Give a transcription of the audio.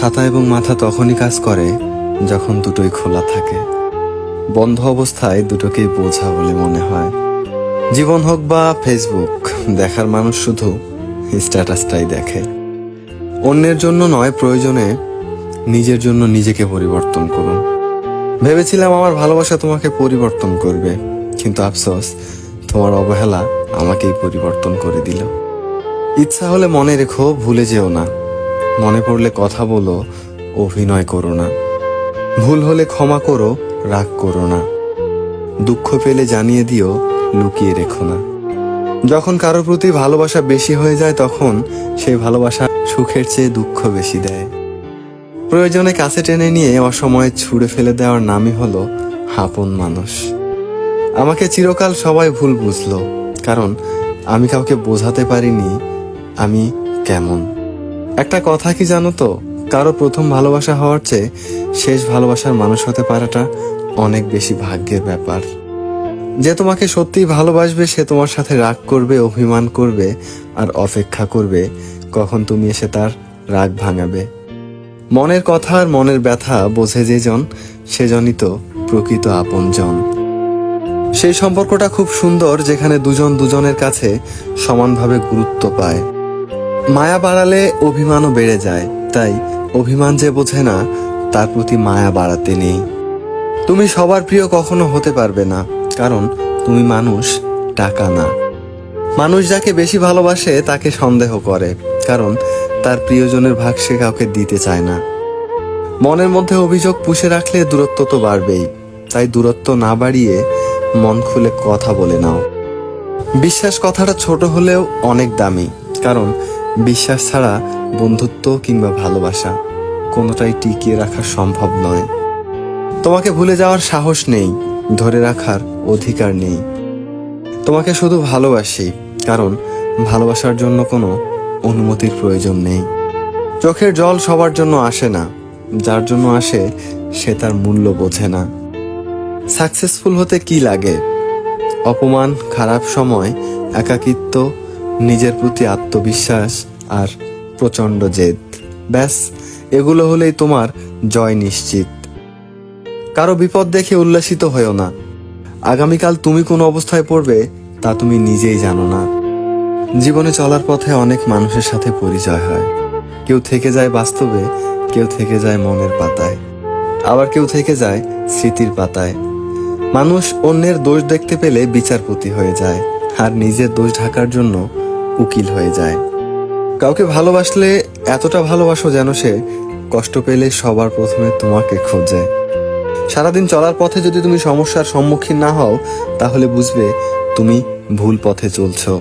ছাতা এবং মাথা তখনই কাজ করে যখন দুটোই খোলা থাকে। বন্ধ অবস্থায় দুটোকেই বোঝা বলে মনে হয়। জীবন হোক বা ফেসবুক দেখার মানুষ শুধু স্ট্যাটাসটাই দেখে। অন্যের জন্য নয়, প্রয়োজনে নিজের জন্য নিজেকে পরিবর্তন করুন। ভেবেছিলাম আমার ভালোবাসা তোমাকে পরিবর্তন করবে, কিন্তু আফসোস, তোমার অবহেলা আমাকেই পরিবর্তন করে দিল। ইচ্ছা হলে মনে রেখো, ভুলে যেও না। মনে পড়লে কথা বলো, অভিনয় করো না। ভুল হলে ক্ষমা করো, রাগ করো না। দুঃখ পেলে জানিয়ে দিও, লুকিয়ে রেখো না। যখন কারোর প্রতি ভালোবাসা বেশি হয়ে যায়, তখন সেই ভালোবাসা সুখের চেয়ে দুঃখ বেশি দেয়। প্রয়োজনে কাছে টেনে নিয়ে অসময়ে ছুঁড়ে ফেলে দেওয়ার নামই হলো হাপন মানুষ। আমাকে চিরকাল সবাই ভুল বুঝলো, কারণ আমি কাউকে বোঝাতে পারিনি আমি কেমন। একটা কথা কি জানো তো? কারও প্রথম ভালোবাসা হওয়ার চেয়ে শেষ ভালোবাসার মানুষ হতে পারাটা অনেক বেশি ভাগ্যের ব্যাপার। যে তোমাকে সত্যিই ভালোবাসবে, সে তোমার সাথে রাগ করবে, অভিমান করবে আর অপেক্ষা করবে, কখন তুমি এসে তার রাগ ভাঙাবে। মনের কথা আর মনের ব্যথা বোঝে যেজন সেজনই তো প্রকৃত আপনজন। সেই সম্পর্কটা খুব সুন্দর, যেখানে দুজন দুজনের কাছে সমানভাবে গুরুত্ব পায়। মায়া বাড়ালে অভিমানও বেড়ে যায়, তাই অভিমান যে বোঝে না, তার প্রতি মায়া বাড়াতে নেই। তুমি সবার প্রিয় কখনো হতে পারবে না, কারণ তুমি মানুষ, টাকা না। মানুষ যাকে বেশি ভালোবাসে, তাকে সন্দেহ করে, কারণ তার প্রিয়জনের ভাগ সে কাউকে দিতে চায় না। মনের মধ্যে অভিযোগ পুষে রাখলে দূরত্ব তো বাড়বেই, তাই দূরত্ব না বাড়িয়ে মন খুলে কথা বলে নাও। বিশ্বাস কথাটা ছোট হলেও অনেক দামি, কারণ বিশ্বাস ছাড়া বন্ধুত্ব কিংবা ভালোবাসা কোনোটাই টিকিয়ে রাখা সম্ভব নয়। তোমাকে ভুলে যাওয়ার সাহস নেই, ধরে রাখার অধিকার নেই। তোমাকে শুধু ভালোবাসি, কারণ ভালোবাসার জন্য কোনো অনুমতির প্রয়োজন নেই। চোখের জল সবার জন্য আসে না, যার জন্য আসে সে তার মূল্য বোঝে না। সাকসেসফুল হতে কি লাগে? অপমান, খারাপ সময়, একাকিত্ব নিজের প্রতি আত্মবিশ্বাস আর প্রচণ্ড জেদ। ব্যাস, এগুলো হলেই তোমার জয় নিশ্চিত। কারও বিপদ দেখে উল্লাসিত হয়েও না। আগামীকাল তুমি কোন অবস্থায় পড়বে তা তুমি নিজেই জানো না। জীবনে চলার পথে অনেক মানুষের সাথে পরিচয় হয়। কেউ থেকে যায় বাস্তবে, কেউ থেকে যায় মনের পাতায়। আবার কেউ থেকে যায় স্মৃতির পাতায়। মানুষ অন্যের দোষ দেখতে পেলে বিচারপতি হয়ে যায়। আর নিজের দোষ ঢাকার জন্য উকিল হয়ে যায়। কাউকে ভালোবাসলে এতটা ভালোবাসো যেন সে কষ্ট পেলে সবার প্রথমে তোমাকে খোঁজে। সারাদিন চলার পথে যদি তুমি সমস্যার সম্মুখীন না হও, তাহলে বুঝবে তুমি ভুল পথে চলছো।